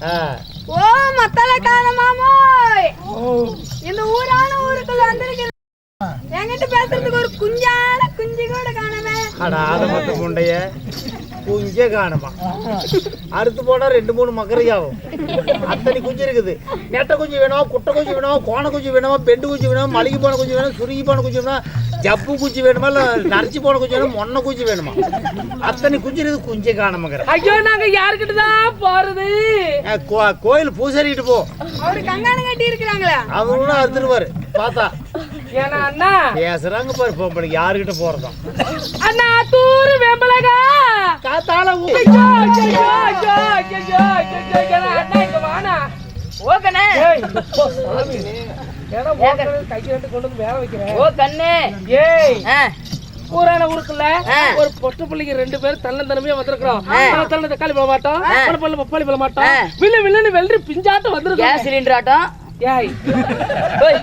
ஓ மத்தல காணமாமோய் இந்த ஊரான ஊருக்குள்ள வந்திருக்கிறது என்கிட்ட பேசுறதுக்கு ஒரு குஞ்சான குஞ்சு கூட காணவே அட ஆதமத்த முண்டைய குஞ்சே காணுமா? அறுத்து போனா ரெண்டு மூணு மக்கரையாகும் அத்தனை குஞ்சு இருக்குது. நெட்டை குஞ்சு வேணும் குட்டை குஞ்சு வேணும் கோண குஞ்சு வேணும் பெண்டு குஞ்சு வேணும் மளிகை போன குஞ்சு வேணும் சுருங்கி போன குஞ்சு வேணும் ஜப்பு குஞ்சு வேணுமா இல்லை நரைச்சி போன குஞ்சு வேணும் மொன்ன குஞ்சு வேணுமா? அத்தனை குஞ்சு இருக்குது குஞ்சே காணுமாங்கிற. ஐயோ நாங்க யாருக்கிட்ட தான் கோ- கோயில் பூசறிட்டு போ. அவரு கங்காணம் கட்டி இருக்கிறாங்களா அவங்களும் அறுத்துருவாரு. பார்த்தா ஏன்னா அண்ணா பேசுறாங்க பாரு பொம்பளைக்கு யாருக்கிட்ட போறதா? அண்ணா தூரு வேம்பலகா. காத்தால அண்ணா இங்க வாண்ணா. ஓ கண்ணே ஏய் இப்போ சாமி. ஏன்னா மோக்கரை கை ரெண்டு கொண்டு வந்து வேலை வைக்கிறேன். ஓ கண்ணே ஏய் ஊரான ஊருக்குள்ள. ஒரு பொட்டு பிள்ளைங்க ரெண்டு பேரும் தன்னந்தனமே வந்திருக்கிறோம். தள்ள தக்காளி போட மாட்டோம். பழ பழ பப்பாளி போட மாட்டோம். வில்லு வில்லுன்னு வெள்ளரி பிஞ்சாட்டம் வந்திருக்கோம் சிலிண்டர் ஆட்டம். ஏய். ஓய்,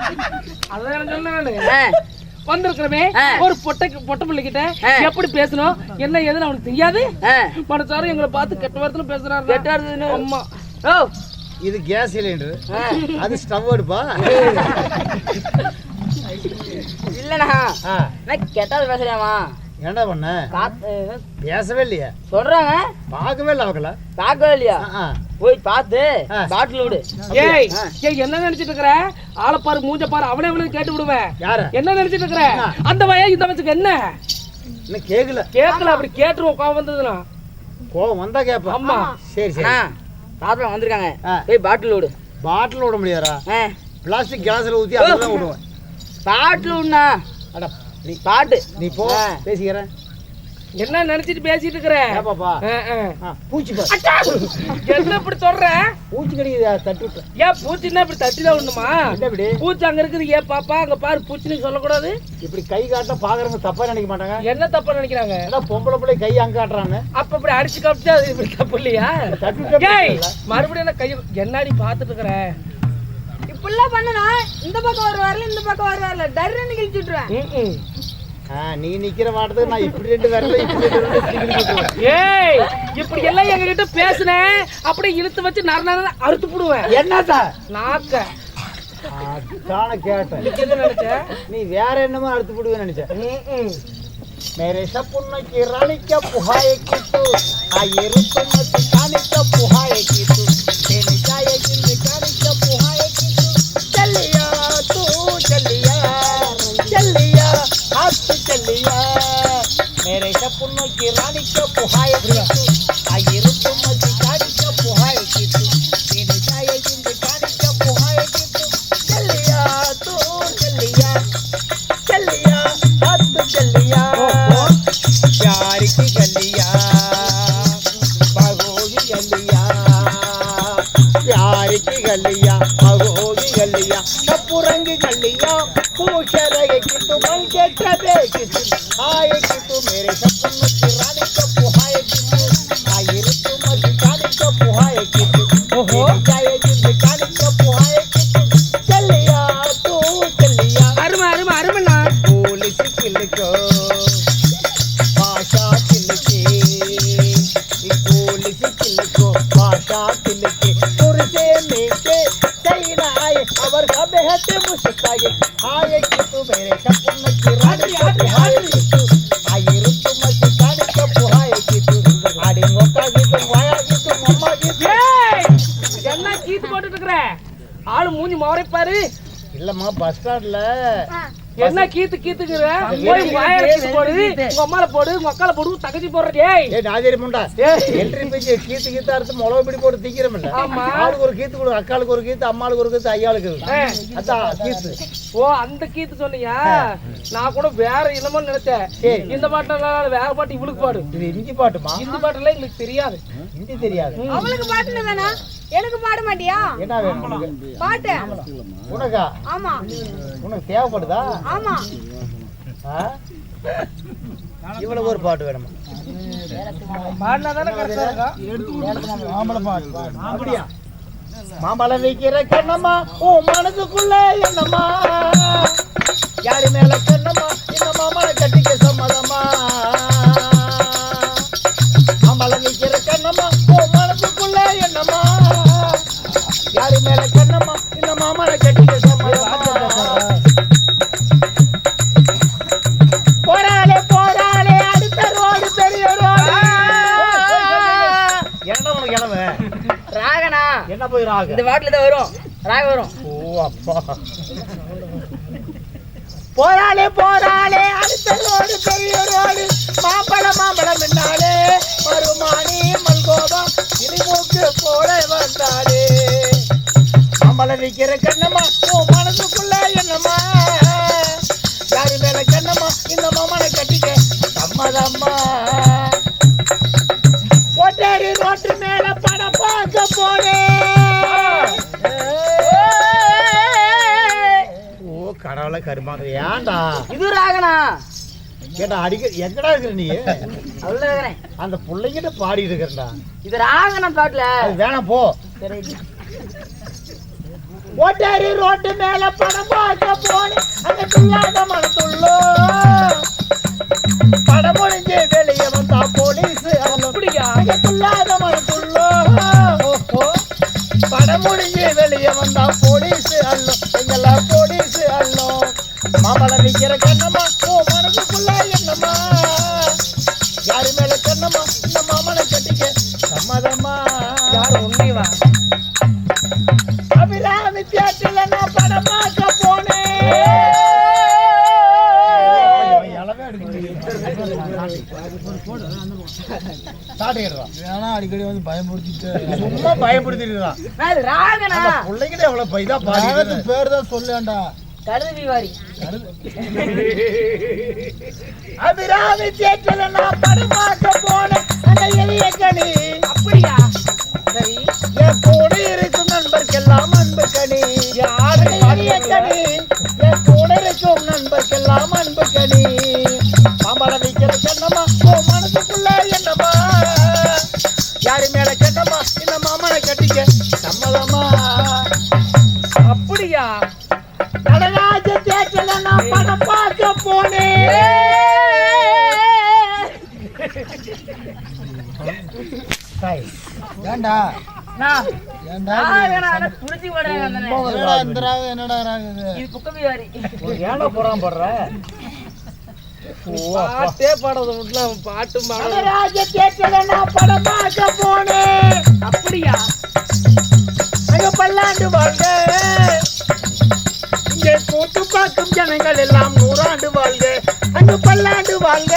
அதான் சொன்னேன் வந்திருக்கிறமே. ஒரு பொட்டைக்கு பொட்டை பிள்ளைகிட்ட. எப்படி பேசணும் என்ன ஏதுன்னு அவனுக்கு தெரியாது. மனசாரும் எங்களை பார்த்து கெட்ட வார்த்தையில பேசுறாரு கெட்ட வார்த்தைன்னு? அம்மா. ஓ. இது கேஸ் சிலிண்டர் அது ஸ்டவ் அடுப்பா இல்லண்ணா. நான் கெட்டாது பேசுறியாமா என்னடா பண்ண? பேசவே இல்லையா. சொல்றாங்க. பார்க்கவே இல்லை அவங்கள. பார்க்கவே இல்லையா. போய் பார்த்து. பாட்டில் விடு. ஏய். ஏய் என்ன நினைச்சிட்டு இருக்கிற? ஆளை பாரு மூஞ்ச பாரு அவனே அவனே கேட்டு விடுவேன் யார? என்ன நினைச்சிட்டு இருக்கிற? அந்த வய இந்த வயசுக்கு என்ன? இன்னும் கேட்கல கேட்கல அப்படி கேட்டுருவோம் கோவம் வந்ததுன்னா. கோவம் வந்தா கேப்பா அம்மா சரி சரி. பாத்திரம் வந்திருக்காங்க. போய் பாட்டில் விடு. பாட்டில் விட முடியாதா? பிளாஸ்டிக் கேஸ்ல ஊத்தி அதெல்லாம் விடுவேன். பாட்டில் விடுண்ணா. அட நீ பாட்டு. நீ போ. ஆ. பேசிக்கிறேன். என்ன நினைச்சிட்டு பேசிட்டு இருக்கிற. ஆ, பூச்சி என்ன இப்படி சொல்ற? பூச்சி கடிக்குது தட்டி ஏன் பூச்சின்னா இப்படி தட்டிதான் விடணுமா? என்ன இப்படி? பூச்சி அங்க இருக்குது. ஏன் பாப்பா அங்க பாரு பூச்சின்னு சொல்லக்கூடாது. இப்படி கை காட்ட பாக்குறவங்க தப்பா நினைக்க மாட்டாங்க. என்ன தப்பா நினைக்கிறாங்க? ஏன்னா பொம்பளை பிள்ளை கை அங்க காட்டுறான்னு அப்ப இப்படி அடிச்சு காப்பிட்டு அது இப்படி தப்பு இல்லையா. மறுபடியும் என்ன கை என்னடி பாத்துட்டு இருக்கிற? இப்படிலாம் பண்ணனா இந்த பக்கம் வருவார்ல இந்த பக்கம் வருவார்ல டர்ன்னு கிழிச்சு விட்டுருவேன் ம்ம். ஆ, நீ நிக்கிற மாட்டதுக்கு நான் இப்படி ரெண்டு வரல இப்படி ரெண்டு வரல இப்படி இப்படி போட்டுருவேன். ஏய் இப்படி எல்லாம் எங்க கிட்ட பேசுனேன் அப்படியே இழுத்து வச்சு நர நர அறுத்து போடுவேன் என்ன சார் நாக்க காண கேட்டேன் நீ என்ன நினைச்ச நீ வேற என்னமோ அடுத்து போடுவேன்னு நினைச்சேன் ம்ம். मेरे सपनों की रानी क्या पुहाए की तू आये रुत मत जाने क्या पुहाए की पूछ रहे कि तू मन के कदे कि तू आए तू मेरे सपनों की रानी இருக்கிற ஆளு மூஞ்சி மவரைப்பாரு இல்லம்மா பஸ் ஸ்டாண்ட்ல என்ன கீத்து கீத்துக்கிற? போய் வாயில போடு. உங்க அம்மால போடு. உங்க அக்கால போடு. தகச்சி போடுறது ஏய். ஏ நாஜரி முண்டா. என்ட்ரி பேஜ் கீத்து கீத்து அறுத்து முளவு பிடி போட்டு திங்கிறமில்ல ஆமா. ஆளுக்கு ஒரு கீத்து கொடு அக்காளுக்கு ஒரு கீத்து அம்மாளுக்கு ஒரு கீத்து ஐயாளுக்கு. ஒரு ஆ. கீத்து. அதான் கீத்து. ஓ அந்த கீத்து சொன்னியா? நான் கூட வேற என்னமோ நினைச்சேன். இந்த பாட்டு வேற பாட்டு இவளுக்கு பாடு. இது இஞ்சி பாட்டுமா? இந்த பாட்டுலாம் எங்களுக்கு தெரியாது. ஹிந்தி தெரியாது. அவளுக்கு பாட்டுன்னு வேணா. எனக்கு பாட மாட்டியா? என்ன வேணும் உனக்கு? பாட்டு. உனக்கா? ஆமா. உனக்கு தேவைப்படுதா? ஆமா? இவ்வளவு ஒரு பாட்டு வேணுமா? பாடினா தானே கரெக்டா இருக்கும். அப்படியா? மாம்பழம் வைக்கிற கண்ணம்மா உன் மனசுக்குள்ள என்னம்மா? யாரு மேல கண்ணம்மா? இந்த மாமலை கட்டிக்க சம்மதம்மா? ராக இந்த பாட்டுல தான் வரும். ராக வரும். ஓ அப்பா. போராளே போராளே அடுத்த ரோடு பெரிய ரோடு. மாம்பழம் மாம்பழம் என்னாலே. மறுமானி மல்கோபா இருமூக்கு போல வந்தாளே. மாம்பழம் விற்கிற கண்ணம்மா உன் மனசுக்குள்ள கருமாங்க ஏன்டா இது ராகனா? ஏண்டா அடிக்க எங்கடா இருக்கிற நீ? இருக்கிறேன். அந்த பிள்ளைங்கிட்ட பாடி இருக்கிறடா இது ராகனா பாட்டுல? வேணாம் போ. ஓட்டாரி ரோட்டு மேல படம் பார்க்க போனேன். அந்த துள்ளாத மனத்துள்ளோ. படம் முடிஞ்சு வெளியே வந்தா போலீஸ் அப்படியா? அங்க துள்ளாத மனத்துள்ளோ. படம் முடிஞ்சு வெளியே வந்தா போலீஸ் அல்லோ மாமலை விற்கிற கண்ணம்மா ஓ மனசுக்குள்ள என்னம்மா? யாரு மேல கண்ணம்மா? இந்த மாமனை கட்டிக்க சம்மதம்மா? யார் உண்மைவா? அபிராமி தியேட்டர்ல நான் படம் பார்க்க போனேன். அடிக்கடி வந்து பயமுறுத்திட்டு சும்மா இது ராகனா? பிள்ளைகிட்ட எவ்வளவு பைதா பாடி நாகத்து பேர் தான் சொல்லேன்டா கழுதி வாரி அபிராமி தியேட்டர்ல நான் படம் பார்க்க போனேன் அந்த எளிய கனி. அப்படியா? சரி என் கூட இருக்கும் நண்பர்க்கெல்லாம் அன்பு கனி. அந்த எளிய கனி என் கூட இருக்கும் நண்பர்க்கெல்லாம் அன்பு கனி. மாம்பழம் வைக்கிற கண்ணம்மா ஓ மனசுக்குள்ள என்னம்மா? யாரு மேல வாரி ஒரு ஏன்டா போறான் போடுற பாட்டே பாடுறது மட்டும் நான் படம் பார்க்க போனேன் அப்படியா? அங்க பல்லாண்டு வாழ்க. கூத்து பார்க்கும் ஜனங்கள் எல்லாம் நூறாண்டு வாழ்க. அங்க பல்லாண்டு வாழ்க.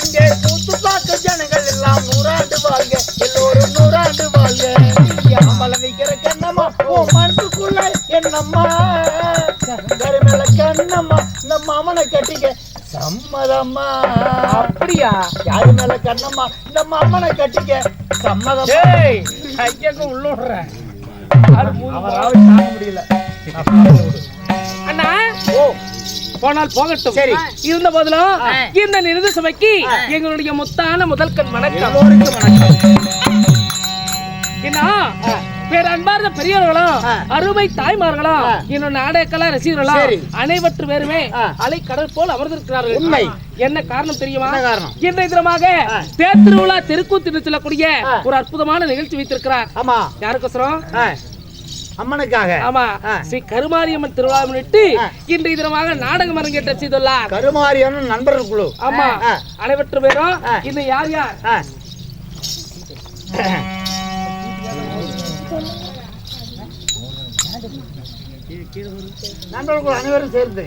இங்கே கூத்து பார்க்கும் ஜனங்கள் எல்லாம் நூறாண்டு வாழ்க. எல்லோரும் நூறாண்டு வாழ்க. யாமல வைக்கிற கண்ணம்மா ஓ மனசுக்குள்ள என்னம்மா? கருமேல கண்ணம்மா இந்த மாமனை கட்டிக்க சம்மதம்மா. அப்படியா? யாரு மேல கண்ணம்மா இந்த மாமனை கட்டிக்க சம்மதம் டேய் ஐயங்க உள்ள விடுற அவரால் தாங்க முடியல. அண்ணா ஓ போனால் போகட்டும் சரி. இருந்த போதிலும். இந்த நிறுத சபைக்கு எங்களுடைய முத்தான முதல் கண் வணக்கம் என்ன பேர் அன்பார்ந்த பெரியவர்களும். அருமை தாய்மார்களும். இன்னும் நாடகக்கலா. ரசிகர்களும் அனைவற்று பேருமே. அலை கடல் போல் அமர்ந்திருக்கிறார்கள் உண்மை. என்ன காரணம் தெரியுமா காரணம்? இன்றைய தினமாக. தேர் திருவிழா தெருக்கூத்து சொல்லக்கூடிய. ஒரு அற்புதமான நிகழ்ச்சி வைத்திருக்கிறார் ஆமா யாருக்கோசரம். அம்மனுக்காக ஆமா. ஸ்ரீ கருமாரியம்மன் திருவிழா முன்னிட்டு ஆ. இன்றைய தினமாக நாடகம் அரங்கேற்றம் செய்துள்ளார் கருமாரியான நண்பர்கள் குழு ஆமா. அனைவற்று பேரும். இன்னும் யார் யார். நண்பர்கள் அனைவரும் சேர்ந்து.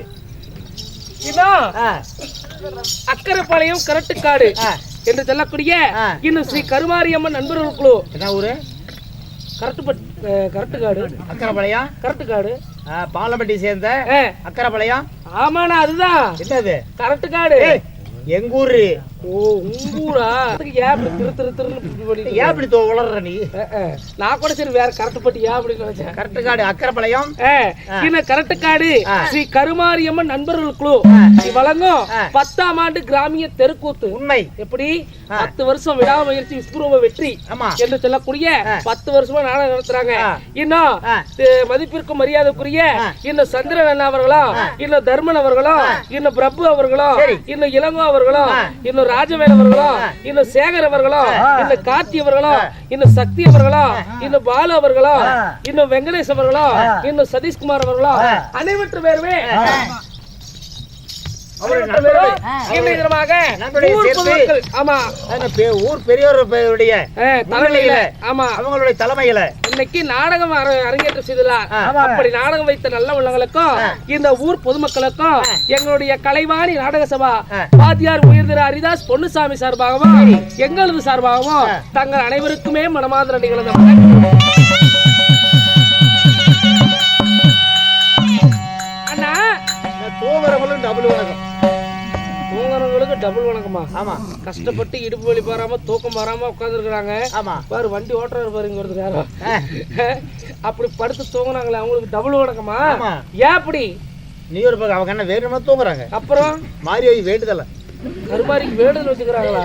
அக்கரைப்பாளையம் கரட்டுக்காடு. என்று சொல்லக்கூடிய. இன்னும் ஸ்ரீ கருமாரியம்மன் நண்பர்கள் குழு என்ன ஊரு கரட்டுப்பட் அஹ், கரட்டுக்காடு அக்கரைப்பாளையம். கரட்டுக்காடு ஆ, பாலம்பட்டி சேர்ந்த ஆ, அக்கரைப்பாளையம். ஆமாண்ணா அதுதான். என்னது? கரட்டுக்காடு ஏய், எங்க ஊரு ஓ உங்கூரா? ஏன் திரு திரு திருன்னு இப்படி பண்ணிட்டு ஏன் இப்படி தோ உளர்ற நீ. நான் கூட சரி வேற ஏன் அப்படின்னு நினைச்சேன்? அக்கரைப்பாளையம். ஸ்ரீ கருமாரியம்மன் நண்பர்கள் குழு. வழங்கும். பத்தாம் ஆண்டு கிராமிய தெருக்கூத்து. உண்மை. எப்படி. பத்து வருஷம் விடாமுயற்சி விஸ்வரூப வெற்றி என்று சொல்லக்கூடிய. பத்து வருஷமா நாடகம் நடத்துறாங்க. இன்னும் மதிப்பிற்கும் மரியாதைக்குரிய. இன்னும் சந்திரன் அண்ணா அவர்களும் இன்னும் தர்மன் அவர்களும் இன்னும் பிரபு அவர்களும். இன்னும் இளங்கோ அவர்களும். இன்னும் ராஜவேல் அவர்களும். இன்னும் சேகர் அவர்களும். இன்னும் கார்த்தி அவர்களும். இன்னும் சக்தி அவர்களும் இன்னும் பாலு அவர்களும். இன்னும் வெங்கடேஷ் அவர்களும். இன்னும் சதீஷ்குமார் அவர்களும். அனைவற்று பேருமே ஊர் பெரியோருடைய தலைமையில ஆமா. அவங்களுடைய தலைமையில. இன்னைக்கு நாடகம் அர- அரங்கேற்றம் செய்துள்ளார். ஆ. அப்படி நாடகம் வைத்த நல்ல உள்ளங்களுக்கும் இந்த ஊர் பொதுமக்களுக்கும் எங்களுடைய கலைவாணி நாடக சபா. பாத்தியார் உயர்திரு ஹரிதாஸ் பொன்னுசாமி சார்பாகவும் எங்களது சார்பாகவும் தங்கள் அனைவருக்குமே மனமார்ந்த நன்றிகளை தூங்குறவங்களும் டபுள் வணக்கம். தூங்குறவங்களுக்கு டபுள் வணக்கமா ஆமா. கஷ்டப்பட்டு இடுப்பு வலி பாராம தூக்கம் வராம உட்காந்துருக்காங்க ஆமா. பாரு வண்டி ஓட்டுறாரு பாரு இங்க ஒருத்தர். அப்படி படுத்து தூங்குனாங்களே அவங்களுக்கு டபுள் வணக்கமா. ஏன் அப்படி? நீ ஒரு பக்கம் அவங்க என்ன வேணுமா தூங்குறாங்க. அப்புறம்? மாரியோய் வேண்டுதல. கருமாரிக்கு வேண்டுதல் வச்சுக்கிறாங்களா?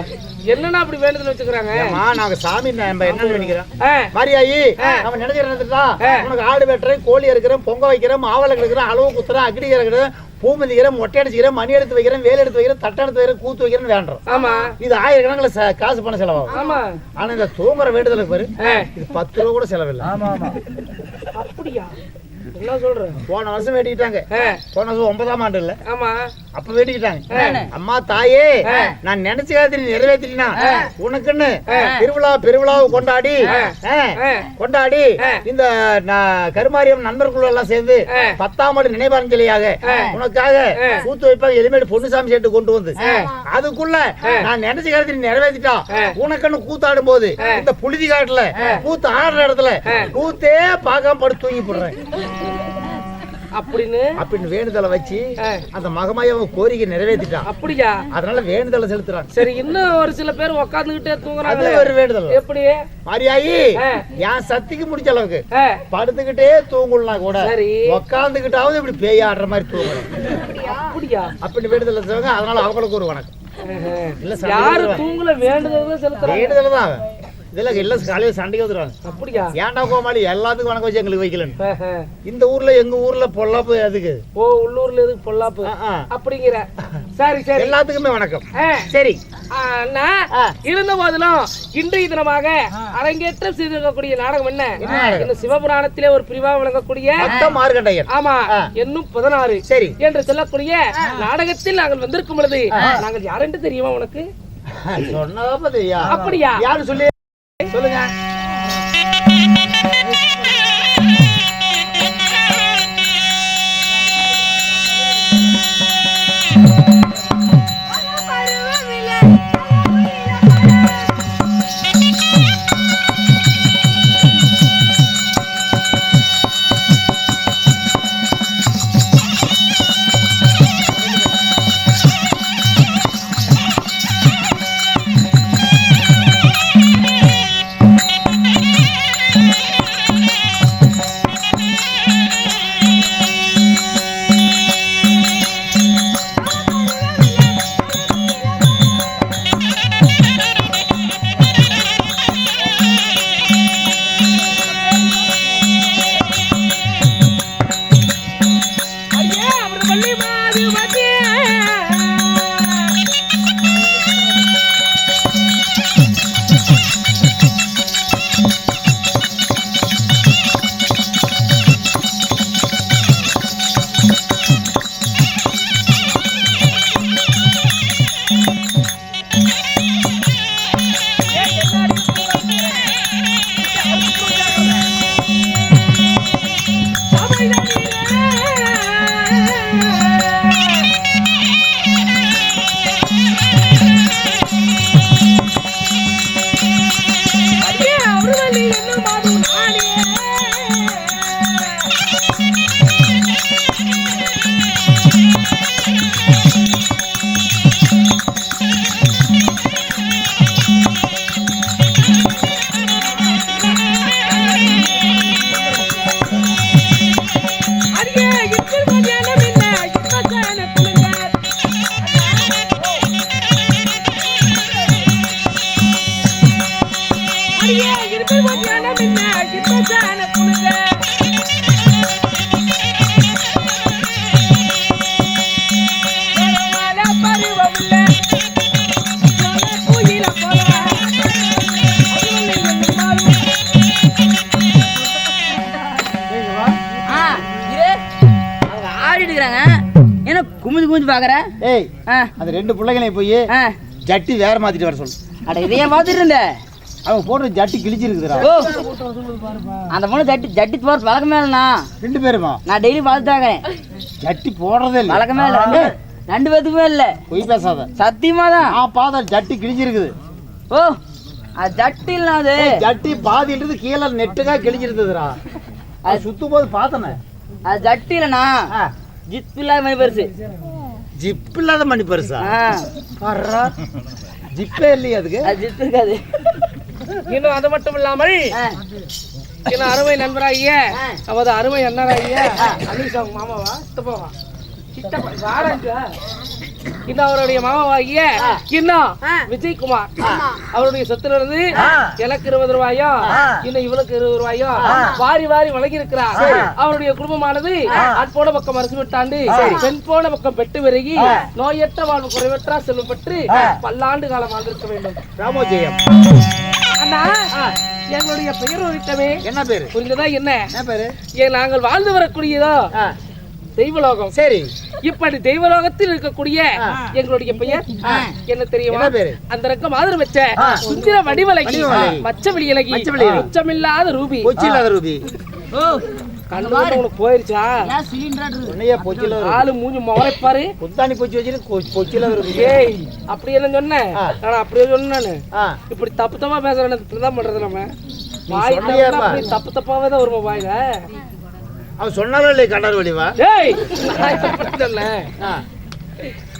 என்னன்னா அப்படி வேண்டுதல் வச்சுக்கிறாங்க? நாங்க சாமி நம்ம என்ன நினைக்கிறோம். மாரியாயி நம்ம நினைச்சிருந்தா உனக்கு ஆடு வெட்டுறேன் கோழி இருக்கிறேன் பொங்க வைக்கிறேன் மாவளை இருக்கிறேன் அளவு குத்துறேன் அக்கடி இருக்கிறேன் பூ மதிக்கிறேன் மொட்டை அடிச்சுக்கிறேன் மணி எடுத்து வைக்கிறேன் வேலை எடுத்து வைக்கிறேன் தட்டை எடுத்து வைக்கிறேன் கூத்து வைக்கிறேன்னு வேண்டுறோம் ஆமா. இது ஆயிரக்கணக்கில் காசு பணம் செலவாகும். ஆமா. ஆனா இந்த தூங்குற வேண்டுதலுக்கு பாரு இது பத்து ரூபா கூட செலவில்லை. ஆமா ஆமா. அப்படியா? என்ன சொல்ற? போன வருஷம் வேட்டிக்கிட்டாங்க. போன வருஷம் ஒன்பதாம் ஆண்டு இல்ல ஆமா. அப்ப வேட்டிக்கிட்டாங்க. அம்மா தாயே நான் நினைச்ச காலத்துல நிறைவேற்றினா உனக்குன்னு திருவிழா பெருவிழாவை கொண்டாடி கொண்டாடி இந்த நான் கருமாரியம் நண்பர்கள் எல்லாம் சேர்ந்து பத்தாம் ஆண்டு நினைவாஞ்சலியாக உனக்காக கூத்து வைப்பாங்க எலிமேடு பொன்னுசாமி சேர்த்து கொண்டு வந்து. அதுக்குள்ள நான் நினைச்ச காலத்துல நிறைவேற்றிட்டா? உனக்குன்னு கூத்தாடும் போது இந்த புழுதி காட்டுல கூத்து ஆடுற இடத்துல கூத்தே பார்க்காம படுத்து தூங்கி போடுறேன். அப்படின்னு அப்படின்னு வேண்டுதலை வச்சு. அந்த மகமாய கோரிக்கை நிறைவேற்றிட்டான். அப்படியா? அதனால வேண்டுதலை செலுத்துறாங்க சரி இன்னும் ஒரு சில பேர் உக்காந்துகிட்டே அது தூங்குறாங்களே ஒரு வேண்டுதல் எப்படி? மாரியாயி. என் சக்திக்கு முடிச்ச அளவுக்கு படுத்துக்கிட்டே தூங்கலாம் கூட சரி. உக்காந்துக்கிட்டாவது இப்படி பேய் ஆடுற மாதிரி தூங்கணும். அப்படியா? அப்படின்னு வேண்டுதல் செய்வாங்க அதனால அவங்களுக்கு ஒரு வணக்கம். இல்ல யாரு. தூங்கல வேண்டுதல் செலுத்துறாங்க. வேண்டுதல் தான் இதெல்லாம் எல்லாம் காலையில சண்டைக்கு வந்துருவாங்க அப்படியா? ஏன்டா கோமாளி? எல்லாத்துக்கும் வணக்கம் வச்சு எங்களுக்கு வைக்கலன்னு. இந்த ஊர்ல எங்க ஊர்ல பொல்லாப்பு அதுக்கு ஓ உள்ளூர்ல எதுக்கு பொல்லாப்பு. அப்படிங்கிற. சரி சரி. எல்லாத்துக்குமே வணக்கம். சரி. இருந்த போதிலும் இன்றைய தினமாக அரங்கேற்றம் செய்திருக்கக்கூடிய நாடகம் என்ன? இந்த சிவபுராணத்திலே ஒரு பிரிவா விளங்கக்கூடிய மார்கண்டையன். ஆமா ஆ. இன்னும் பதினாறு சரி. என்று சொல்லக்கூடிய நாடகத்தில் நாங்கள் வந்திருக்கும் பொழுது நாங்கள் யாரென்று தெரியுமா உனக்கு? சொன்னதா அப்படியா? யாரு சொல்லி சொல்லுங்க திருப்பி மத்தியானம் இல்ல. இப்ப தான குமிஞ்சு குமிஞ்சு பாக்குற ஏய் அந்த ரெண்டு பிள்ளைகளை போய் ஜட்டி வேற மாத்திட்டு வர சொல்லு. அட இதே மாத்திட்டு இருந்தேன் அவன் போட்டு ஜட்டி கிழிச்சிருக்குதுடா. ஓ. அந்த பொண்ணு ஜட்டி ஜட்டி போற பழக்கமே இல்லைண்ணா ரெண்டு பேருமா? நான் டெய்லி பார்த்துட்டாங்க ஜட்டி போடுறதே இல்லை. பழக்கமே இல்லை ரெண்டு ரெண்டு பேத்துக்குமே இல்ல. பொய் பேசாத. சத்தியமா தான் நான் பார்த்தா ஜட்டி கிழிஞ்சிருக்குது ஓ அது ஜட்டி இல்ல அது. ஜட்டி பாதின்றது கீழே நெட்டுக்கா கிழிஞ்சிருந்ததுடா அது சுத்தும் போது பார்த்தனே அது ஜட்டி இல்லண்ணா. ஜிப் இல்லாத மாதிரி பெருசு. ஜிப் இல்லாத மணி பரிசா? ஆ, ஜிப்பே இல்லையா அதுக்கு? அது ஜிப் இருக்காது. இன்னும் அது மட்டும் இல்லாமல் இன்னும் அருமை நண்பராகிய. நமது அருமை அண்ணராகிய அனிஷா மாமாவா? சித்தப்பாவா சித்தப்பா வாடங்க இன்னும் அவருடைய மாமாவாகிய இன்னும். விஜயகுமார். அவருடைய சொத்துல இருந்து எனக்கு இருபது ரூபாயும் இன்னும் இவளுக்கு இருபது ரூபாயும் வாரி வாரி வழங்கி இருக்கிறார் அவருடைய குடும்பமானது அன்போட பக்கம் அரசு விட்டாண்டு பெண் போன பக்கம் பெட்டு விலகி நோயற்ற வாழ்வு குறைவற்றா செல்வம் பெற்று பல்லாண்டு காலம் வாழ்ந்திருக்க வேண்டும். ராமோஜெயம். அண்ணா எங்களுடைய பெயர் ஒழித்தவே. என்ன பேரு? புரிந்ததா என்ன? என்ன பேரு? ஏன் நாங்கள் வாழ்ந்து வரக்கூடியதோ? தெய்வலோகம். சரி. இப்படி தெய்வலோகத்தில் இருக்கக்கூடிய எங்களுடைய பெயர்? என்ன தெரியுமா? அந்த ரக்கம் ஆதரவு வச்ச சுந்தர வடிவலகி. மச்ச வெளியலகி. உச்சமில்லாத ரூபி. பொச்சி இல்லாத ரூபி. உனக்கு போயிருச்சா? உன்னையே ஆளு மூஞ்சி முறைப்பாரு புத்தாணி பொச்சி வச்சுட்டு ஏய் அப்படி என்ன சொன்னேன். நான். அப்படியே இப்படி தப்பு தப்பா பேசுறேன் இப்படிதான் பண்றது நம்ம. வாய் தப்பு தப்பாவே தான் வருமா வாயில. அவன் சொன்னாலும் கண்டார் வழிவா ஏய்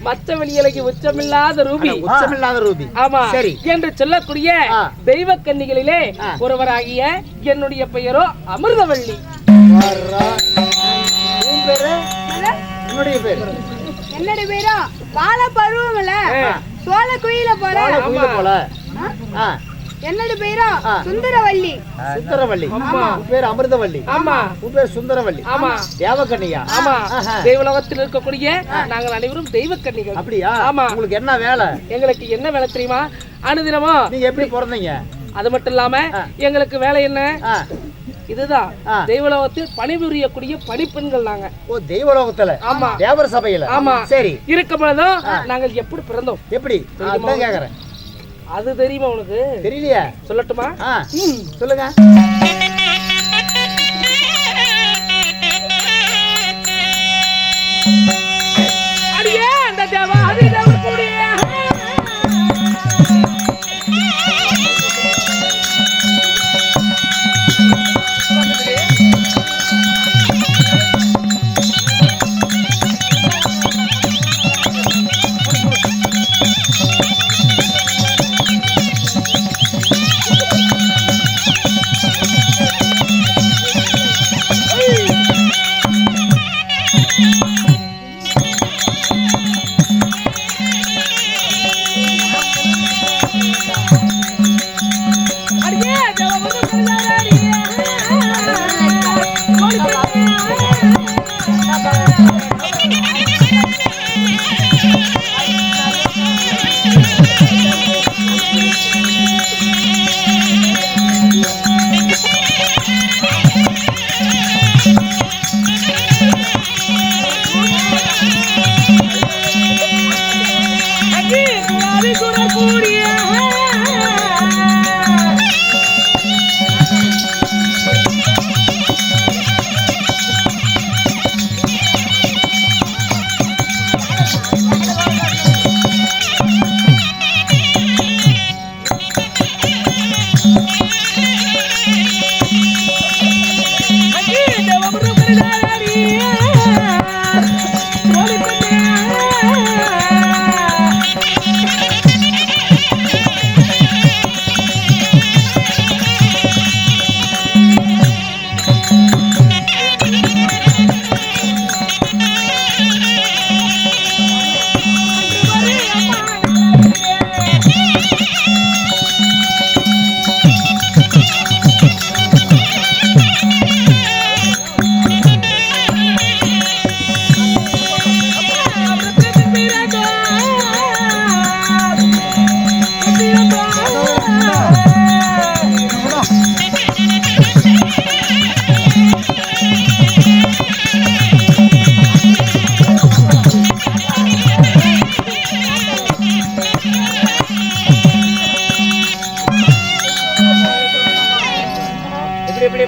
மச்ச வெளியலைக்கு உச்சமில்லாத ரூபி. உச்சமில்லாத ரூபி. ஆமா. சரி. என்று சொல்லக்கூடிய. தெய்வ கன்னிகளிலே. ஒருவராகிய என்னுடைய பெயரோ அமிர்தவள்ளி. உன் பேரு? என்னுடைய பேரு. என்னோட பேரா? வாழ பருவம்ல. ஆ. சோழ குயில போற வாழ குயில போல. ஆ, என்னோட பேரா? ஆ. சுந்தரவல்லி. சுந்தரவள்ளி ஆமா. உன் பேரு அமிர்தவள்ளி ஆமா. உன் பேர் சுந்தரவள்ளி ஆமா. தேவக்கண்ணியா ஆமா. தெய்வலோகத்தில் இருக்கக்கூடிய நாங்கள் அனைவரும் தெய்வ கன்னிகள் அப்படியா? ஆமா. உங்களுக்கு என்ன வேலை? எங்களுக்கு என்ன வேலை தெரியுமா? அனுதினமும் நீங்க எப்படி பிறந்தீங்க? அது மட்டும் இல்லாம. எங்களுக்கு வேலை என்ன? ஆ, இதுதான். தெய்வலோகத்தில் பணிபுரியக்கூடிய பணிப்பெண்கள் நாங்க. ஓ தெய்வலோகத்துல? ஆமா. தேவர் சபையில? ஆமா. சரி. இருக்கும் பொழுதும் நாங்கள் எப்படி பிறந்தோம்? எப்படி? அதான் கேக்குறேன். அது தெரியுமா உனக்கு? தெரியலையா. சொல்லட்டுமா? சொல்லுங்க. அடியே அந்த தேவா அது தேவர் கூடிய.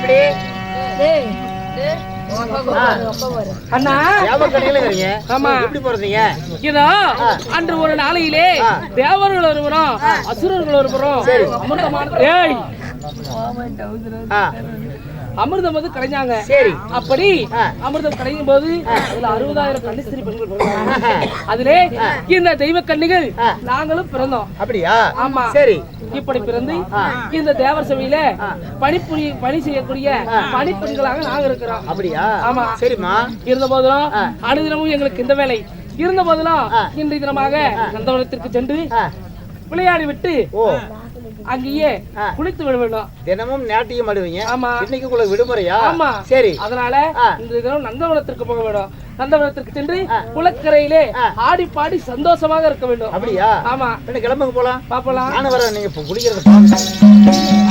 எப்படி? அண்ணா. அன்று ஒரு நாளையிலே தேவர்கள் ஒருவரும் அசுரர்கள் ஒருவரும் அமிர்தமான அமிர்தம் வந்து கலைஞ்சாங்க. சரி. அப்படி. அமிர்தம் கலையும் போது அதுல அறுபதாயிரம் கன்னிஸ்திரி பெண்கள் அதிலே இந்த தெய்வ கன்னிகள் ஆ. நாங்களும் பிறந்தோம். அப்படியா? ஆமா. சரி. இப்படி பிறந்து இந்த தேவர் சபையில பணிபுரி பணி செய்யக்கூடிய பணிப்பெண்களாக நாங்க இருக்கிறோம். அப்படியா? ஆமா. சரிம்மா. இருந்த போதிலும் அனுதினமும் எங்களுக்கு இந்த வேலை. இருந்த போதிலும் இன்றைய தினமாக நந்தவனத்திற்கு சென்று விளையாடி விட்டு அங்கேயே. குளித்து விட வேண்டும். தினமும் நாட்டியம் ஆடுவீங்க ஆமா. இன்னைக்கு உங்களுக்கு விடுமுறையா? ஆமா. சரி. அதனால. இந்த தினம் நந்தவனத்திற்கு போக வேண்டும். நந்தவனத்திற்கு சென்று குளக்கரையிலே ஆடி பாடி சந்தோஷமாக இருக்க வேண்டும். அப்படியா? ஆமா. என்ன கிளம்புங்க போலாம். பாப்பலாம். நானும் வரேன். நீங்க குளிக்கிறத பாருங்க